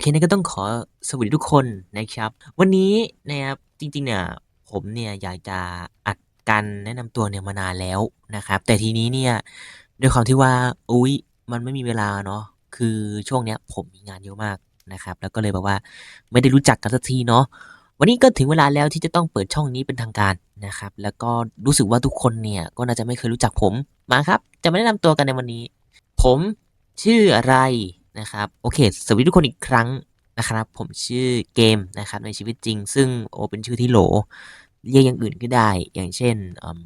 เคนะก็ต้องขอสวัสดีทุกคนนะครับ วันนี้นะครับจริงๆเนี่ยผมเนี่ยอยากจะอัดการแนะนำตัวเนี่ยมานานแล้วนะครับ แต่ทีนี้เนี่ยด้วยความที่ว่าอุ๊ยมันไม่มีเวลาเนาะคือช่วงเนี้ยผมมีงานเยอะมากนะครับ แล้วก็เลยแบบว่าไม่ได้รู้จักกันสักทีเนาะวันนี้ก็ถึงเวลาแล้วที่จะต้องเปิดช่องนี้เป็นทางการนะครับ แล้วก็รู้สึกว่าทุกคนเนี่ยก็น่าจะไม่เคยรู้จักผมมาครับ จะมาแนะนำตัวกันในวันนี้ ผมชื่ออะไร นะครับโอเคสวัสดีทุกคนอีกครั้งนะครับ ผมชื่อเกมนะครับในชีวิตจริง ซึ่งโอเป็นชื่อที่โหลเรียกอย่างอื่นก็ได้ อย่างเช่นอืม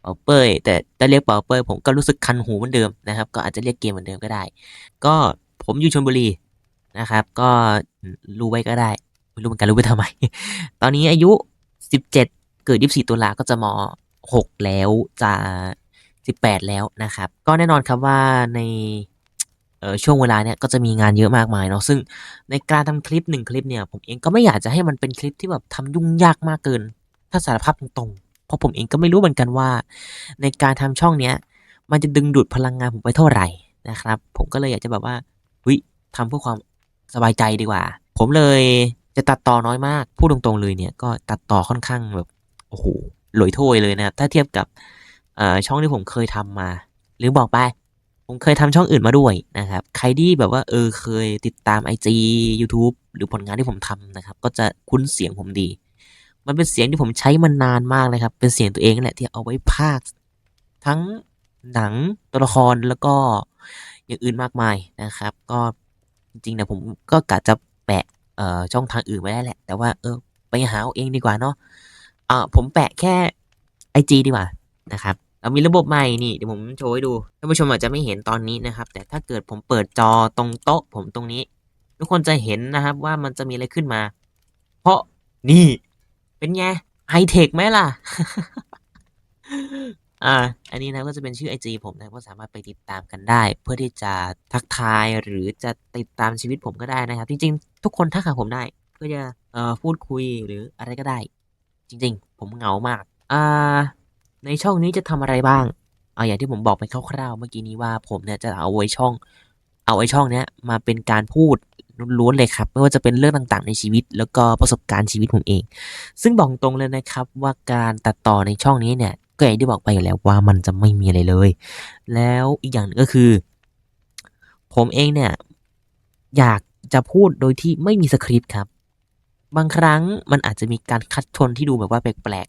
เปาเป้ยแต่ถ้าเรียกเปาเป้ยผมก็รู้สึกคันหูเหมือนเดิมนะครับ ก็อาจจะเรียกเกมเหมือนเดิมก็ได้ ก็ผมอยู่ชลบุรีนะครับ ก็รู้ไว้ก็ได้ไม่รู้เหมือนกันรู้ไปทำไม ตอนนี้อายุ 17 เกิด 24 ตุลาก็จะม 6 แล้วจะ 18 แล้วนะครับ ก็แน่นอนครับว่าใน ช่วงเวลาเนี้ยก็จะมีงานเยอะมากมายเนาะซึ่งในการทำคลิปหนึ่งคลิปเนี่ยผมเองก็ไม่อยากจะให้มันเป็นคลิปที่แบบทำยุ่งยากมากเกิน ถ้าสารภาพตรงๆเพราะผมเองก็ไม่รู้เหมือนกันว่า ในการทำช่องเนี้ยมันจะดึงดูดพลังงานผมไปเท่าไหร่นะครับ ผมก็เลยอยากจะแบบว่าวิทำเพื่อความสบายใจดีกว่า ผมเลยจะตัดต่อน้อยมากพูดตรงๆเลยเนี่ยก็ตัดต่อค่อนข้างแบบโอ้โหหลอยโถยเลยนะครับถ้าเทียบกับช่องที่ผมเคยทำมา หรือบอกไป ผมเคยทำช่องอื่นมาด้วยนะครับ ใครที่แบบว่าเออเคยติดตาม IG YouTube หรือผลงานที่ผมทำนะครับ ก็จะคุ้นเสียงผมดี มันเป็นเสียงที่ผมใช้มานานมากเลยครับ เป็นเสียงตัวเองนั่นแหละที่เอาไว้พากทั้งหนังตัวละครแล้วก็อย่างอื่นมากมายนะครับ ก็จริงๆนี่ยผมก็กะจะแปะเอ่อช่องทางอื่นไว้ได้แหละ แต่ว่าเออไปหาเอาเองดีกว่าเนาะอ่าผมแปะแค่ IG ดีกว่านะครับ เรามีระบบใหม่นี่เดี๋ยวผมโชว์ให้ดูท่านผู้ชมอาจจะไม่เห็นตอนนี้นะครับ แต่ถ้าเกิดผมเปิดจอตรงโต๊ะผมตรงนี้ ทุกคนจะเห็นนะครับว่ามันจะมีอะไรขึ้นมา เพราะนี่เป็นไงไฮเทคไหมล่ะอ่าอันนี้นะก็จะเป็นชื่อ IG ผมนะก็สามารถไปติดตามกันได้ เพื่อที่จะทักทายหรือจะติดตามชีวิตผมก็ได้นะครับ จริงๆ ทุกคนทักหาผมได้ เพื่อจะเอ่อพูดคุยหรืออะไรก็ได้ จริง ๆ ผมเหงามากอ่า ในช่องนี้จะทำอะไรบ้างเอาอย่างที่ผมบอกไปคร่าวๆเมื่อกี้นี้ว่าผมเนี่ยจะเอาไว้ช่อง เอาไอ้ช่องเนี้ยมาเป็นการพูดล้วนๆเลยครับ ไม่ว่าจะเป็นเรื่องต่างๆในชีวิต แล้วก็ประสบการณ์ชีวิตผมเอง ซึ่งบอกตรงเลยนะครับว่าการตัดต่อในช่องนี้เนี่ยก็อย่างที่บอกไปอยู่แล้วว่ามันจะไม่มีอะไรเลย แล้วอีกอย่างหนึงก็คือ ผมเองเนี่ยอยากจะพูดโดยที่ไม่มีสคริปต์ครับ บางครั้งมันอาจจะมีการคัดชนที่ดูแบบว่าแปลก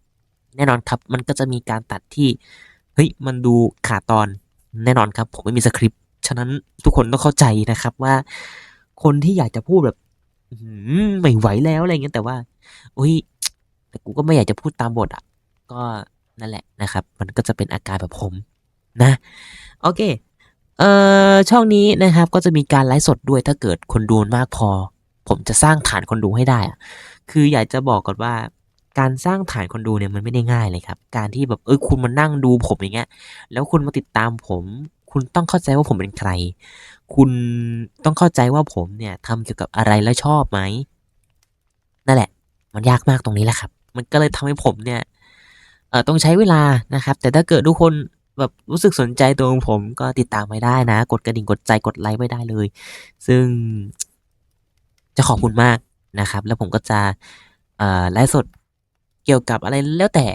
แน่นอนครับ มันก็จะมีการตัดที่เฮ้ยมันดูขาดตอนแน่นอนครับ ผมไม่มีสคริปต์ฉะนั้นทุกคนต้องเข้าใจนะครับว่า คนที่อยากจะพูดแบบไม่ไหวแล้วอะไรเงี้ยแต่ว่าอุ้ยแต่กูก็ไม่อยากจะพูดตามบทอะ ก็นั่นแหละนะครับ มันก็จะเป็นอาการแบบผมนะโอเคเอ่อช่องนี้นะครับก็จะมีการไลฟ์สดด้วยถ้าเกิดคนดูมากพอ ผมจะสร้างฐานคนดูให้ได้อะคืออยากจะบอกก่อนว่า การสร้างฐานคนดูเนี่ยมันไม่ได้ง่ายเลยครับ การที่แบบเออคุณมานั่งดูผมอย่างเงี้ย แล้วคุณมาติดตามผม คุณต้องเข้าใจว่าผมเป็นใคร คุณต้องเข้าใจว่าผมเนี่ยทำเกี่ยวกับอะไรแล้วชอบไหมนั่นแหละ มันยากมากตรงนี้แหละครับ มันก็เลยทำให้ผมเนี่ยเออต้องใช้เวลานะครับ แต่ถ้าเกิดทุกคนแบบรู้สึกสนใจตัวของผมก็ติดตามไว้ได้นะ กดกระดิ่งกดใจกดไลค์ไว้ได้เลย ซึ่งจะขอบคุณมากนะครับ แล้วผมก็จะเอ่อไลฟ์สด เกี่ยวกับอะไรแล้วแต่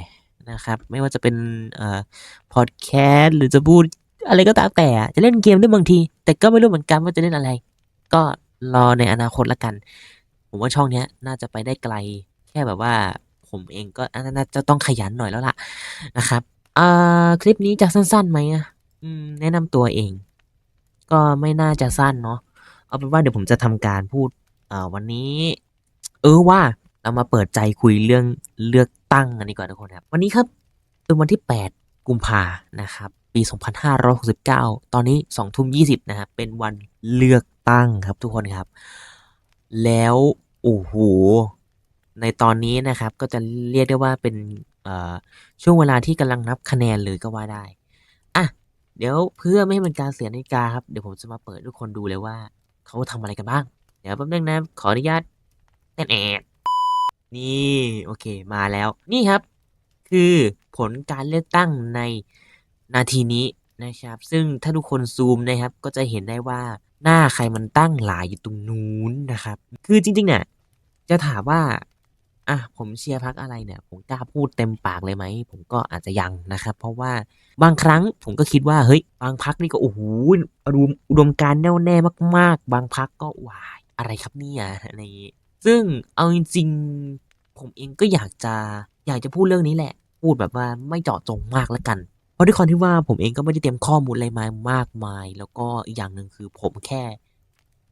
นะครับ ไม่ว่าจะเป็นเอ่อพอดแคสต์หรือจะพูดอะไรก็ตามแต่อะจะเล่นเกมด้วยบางที แต่ก็ไม่รู้เหมือนกันว่าจะเล่นอะไร ก็รอในอนาคตละกัน ผมว่าช่องเนี้ยน่าจะไปได้ไกล แค่แบบว่าผมเองก็น่าจะต้องขยันหน่อยแล้วล่ะนะครับอ่าคลิปนี้จะสั้นๆไหมอะอืมแนะนำตัวเอง ก็ไม่น่าจะสั้นเนาะเอาเป็นว่าเดี๋ยวผมจะทำการพูดอ่าวันนี้ เออว่า เรามาเปิดใจคุยเรื่องเลือกตั้งกันดีกว่าทุกคนครับ วันนี้ครับเป็นวันที่ 8 กุมภานะครับ ปี 2569 ตอนนี้2ทุ่ม20 นะครับ เป็นวันเลือกตั้งครับทุกคนครับ แล้วโอ้โหในตอนนี้นะครับก็จะเรียกได้ว่าเป็นช่วงเวลาที่กำลังนับคะแนนเลยก็ว่าได้อะเดี๋ยวเพื่อไม่ให้เป็นการเสียนาฬิกาครับ เดี๋ยวผมจะมาเปิดทุกคนดูเลยว่าเขาทำอะไรกันบ้าง เดี๋ยวแป๊บนึงนะขออนุญาตแอนแอด นี่โอเคมาแล้วนี่ครับ คือผลการเลือกตั้งในนาทีนี้นะครับ ซึ่งถ้าทุกคนซูมนะครับ ก็จะเห็นได้ว่าหน้าใครมันตั้งหลายอยู่ตรงนู้นนะครับ คือจริงๆเนี่ยจะถามว่าอะผมเชียร์พักอะไรเนี่ย ผมกล้าพูดเต็มปากเลยไหม ผมก็อาจจะยังนะครับ เพราะว่าบางครั้งผมก็คิดว่าเฮ้ยบางพักนี่ก็โอ้โหอุดมอุดมการแน่วแน่มาก ๆ บางพักก็วายอะไรครับเนี่ยอะไรอย่างงี้ ซึ่งเอาจริงๆผมเองก็อยากจะอยากจะพูดเรื่องนี้แหละ พูดแบบว่าไม่เจาะจงมากแล้วกัน เพราะด้วยความที่ว่าผมเองก็ไม่ได้เตรียมข้อมูลอะไรมามากมาย แล้วก็อีกอย่างหนึ่งคือผมแค่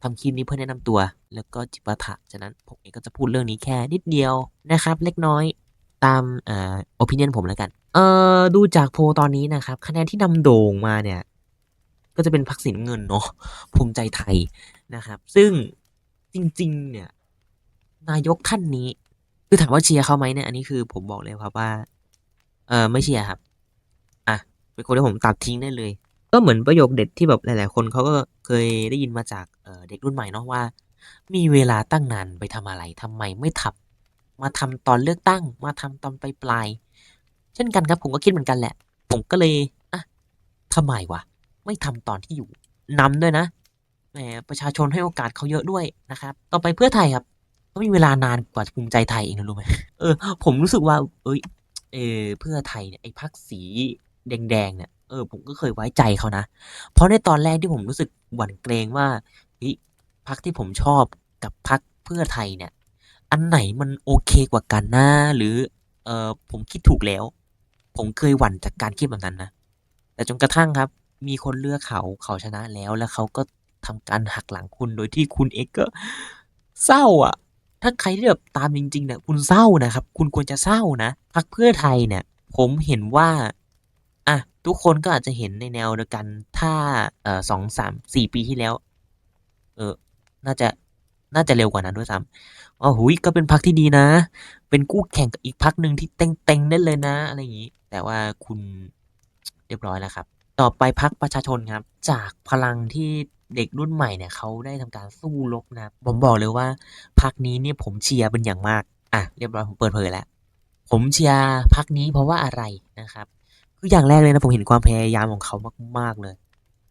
ทำคลิปนี้เพื่อแนะนำตัว แล้วก็จิปาถะฉะนั้นผมเองก็จะพูดเรื่องนี้แค่นิดเดียวนะครับ เล็กน้อยตามเอ่อ opinion ผมแล้วกัน เอ่อดูจากโพลตอนนี้นะครับ คะแนนที่นำโด่งมาเนี่ย ก็จะเป็นพักสินเงินเนาะภูมิใจไทยนะครับ ซึ่งจริง ๆ เนี่ย นายกท่านนี้ คือถามว่าเชียร์เขาไหมเนี่ยอันนี้คือผมบอกเลยครับว่า เออไม่เชียร์ครับ อะเป็นคนที่ผมตัดทิ้งได้เลย ก็เหมือนประโยคเด็ดที่แบบหลาย ๆ คนเขาก็เคยได้ยินมาจากเด็กรุ่นใหม่เนาะว่า มีเวลาตั้งนานไปทำอะไรทำไมไม่ทำมาทำตอนเลือกตั้ง มาทำตอนปลายปลายเช่นกันครับผมก็คิดเหมือนกันแหละ ผมก็เลยอะทำไมวะไม่ทำตอนที่อยู่นำด้วยนะแหมประชาชนให้โอกาสเขาเยอะด้วยนะครับ ต่อไปเพื่อไทยครับ เขามีเวลานานกว่าภูมิใจไทยเองนะรู้ไหมเออ ผมรู้สึกว่า เอ้ย เออเพื่อไทยเนี่ยไอ้พักสีแดงๆเนี่ยเออผมก็เคยไว้ใจเขานะ เพราะในตอนแรกที่ผมรู้สึกหวั่นเกรงว่าเฮ้ยพักที่ผมชอบกับพักเพื่อไทยเนี่ย อันไหนมันโอเคกว่ากันนะหรือเออผมคิดถูกแล้ว ผมเคยหวั่นจากการคิดแบบนั้นนะ แต่จนกระทั่งครับ มีคนเลือกเขาเขาชนะแล้วแล้วเขาก็ทำการหักหลังคุณโดยที่คุณเองก็เศร้าอะ ถ้าใครที่แบบตามจริงๆเนี่ยคุณเศร้านะครับ คุณควรจะเศร้านะพักเพื่อไทยเนี่ย ผมเห็นว่าอะทุกคนก็อาจจะเห็นในแนวเดียวกัน ถ้าเอ่อสองสามสี่ปีที่แล้ว เออน่าจะน่าจะเร็วกว่านั้นด้วยซ้ำอ๋อหุยก็เป็นพักที่ดีนะ เป็นกู้แข่งกับอีกพักหนึ่งที่เต็งๆได้เลยนะอะไรอย่างนี้ แต่ว่าคุณเรียบร้อยแล้วครับ ต่อไปพักประชาชนครับ จากพลังที่ เด็กรุ่นใหม่เนี่ยเขาได้ทำการสู้รบนะผมบอกเลยว่าพักนี้เนี่ยผมเชียร์เป็นอย่างมาก อะเรียบร้อยผมเปิดเผยแล้ว ผมเชียร์พักนี้เพราะว่าอะไรนะครับ คืออย่างแรกเลยนะผมเห็นความพยายามของเขามาก ๆเลย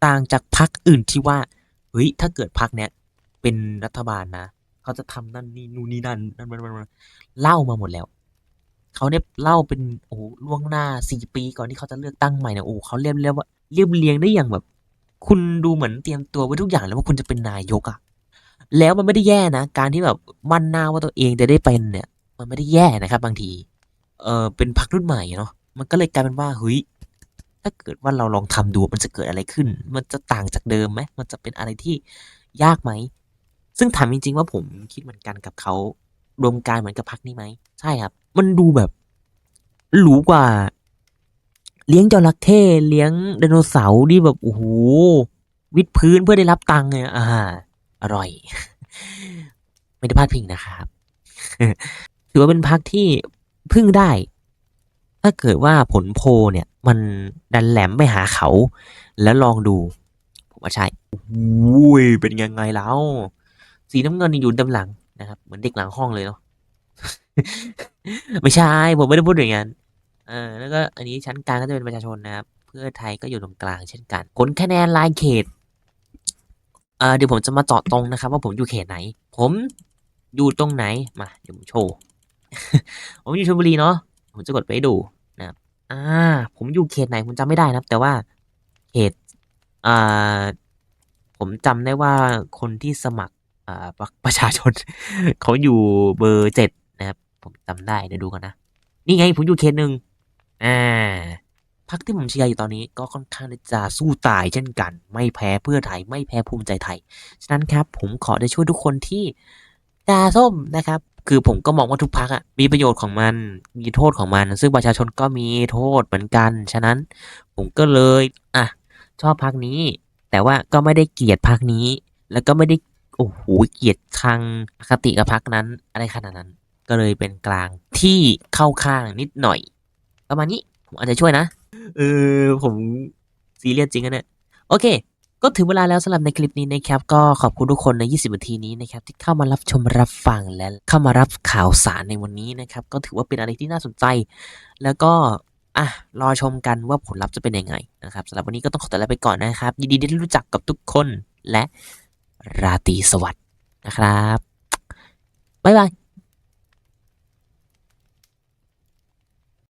ต่างจากพักอื่นที่ว่าเฮ้ยถ้าเกิดพักเนี้ยเป็นรัฐบาลนะเขาจะทำนั่นนี่นู่นนี่นั่นนั่นมันมันเล่ามาหมดแล้วเขาเนี่ยเล่าเป็นโอ้ล่วงหน้าสี่ปีก่อนที่เขาจะเลือกตั้งใหม่เนี่ยโอ้เขาเรียบเรียกว่าเรียบเรียงได้อย่างแบบ คุณดูเหมือนเตรียมตัวไว้ทุกอย่างแล้วว่าคุณจะเป็นนายกอะแล้วมันไม่ได้แย่นะ การที่แบบมั่นหน้าว่าตัวเองจะได้เป็นเนี่ย มันไม่ได้แย่นะครับ บางที เออเป็นพักรุ่นใหม่เนาะมันก็เลยกลายเป็นว่าเฮ้ยถ้าเกิดว่าเราลองทำดูมันจะเกิดอะไรขึ้น มันจะต่างจากเดิมไหมมันจะเป็นอะไรที่ยากไหม ซึ่งถามจริง ๆ ว่าผมคิดเหมือนกันกับเขารวมการเหมือนกับพักนี้ไหม ใช่ครับ มันดูแบบหรูกว่า เลี้ยงจระเข้เลี้ยงไดโนเสาร์ที่แบบโอ้โหวิดพื้นเพื่อได้รับตังค์เนี่ยอ่า อร่อย ไม่ได้พลาดพิงนะครับ ถือว่าเป็นพักที่พึ่งได้ ถ้าเกิดว่าผลโพเนี่ย มันดันแหลมไปหาเขา แล้วลองดู ผมว่าใช่อุ้ยเป็นยังไงแล้ว สีน้ำเงินอยู่ด้านหลังนะครับ เหมือนเด็กหลังห้องเลยเนาะไม่ใช่ ผมไม่ได้พูดอย่างนั้น ออแล้วก็อันนี้ชั้นกลางก็จะเป็นประชาชนนะครับ เพื่อไทยก็อยู่ตรงกลางเช่นกันผลคะแนนรายเขตเอ่อเดี๋ยวผมจะมาเจาะตรงนะครับ ว่าผมอยู่เขตไหน ผมอยู่ตรงไหนมาเดี๋ยวผมโชว์ผมอยู่ชลบุรีเนาะผมจะกดไปดูนะครับอ่า ผมอยู่เขตไหนผมจำไม่ได้นะครับ แต่ว่าเขตอ่าผมจำได้ว่าคนที่สมัครอ่าประประชาชน เขาอยู่เบอร์เจ็ดนะครับ ผมจำได้เดี๋ยวดูกันนะ นี่ไงผมอยู่เขตหนึ่ง อ่าพักที่ผมเชียร์อยู่ตอนนี้ก็ค่อนข้างจะสู้ตายเช่นกัน ไม่แพ้เพื่อไทย ไม่แพ้ภูมิใจไทย ฉะนั้นครับผมขอได้ช่วยทุกคนที่ตาส้มนะครับ คือผมก็มองว่าทุกพักอะมีประโยชน์ของมันมีโทษของมัน ซึ่งประชาชนก็มีโทษเหมือนกัน ฉะนั้นผมก็เลยอะชอบพักนี้ แต่ว่าก็ไม่ได้เกลียดพักนี้ แล้วก็ไม่ได้โอ้โหเกลียดทางอคติกับพักนั้นอะไรขนาดนั้น ก็เลยเป็นกลางที่เข้าข้างนิดหน่อย ประมาณนี้ผมอาจจะช่วยนะเออผมซีเรียสจริงนะเนี่ยโอเค ก็ถึงเวลาแล้วสำหรับในคลิปนี้นะครับ ก็ขอบคุณทุกคนใน 20นาทีนี้นะครับ ที่เข้ามารับชมรับฟังและเข้ามารับข่าวสารในวันนี้นะครับ ก็ถือว่าเป็นอะไรที่น่าสนใจ แล้วก็อะรอชมกันว่าผลลัพธ์จะเป็นยังไงนะครับสำหรับวันนี้ก็ต้องขอตัวลาไปก่อนนะครับ ยินดีที่ได้รู้จักกับทุกคนและราตรีสวัสดิ์นะครับบ๊ายบาย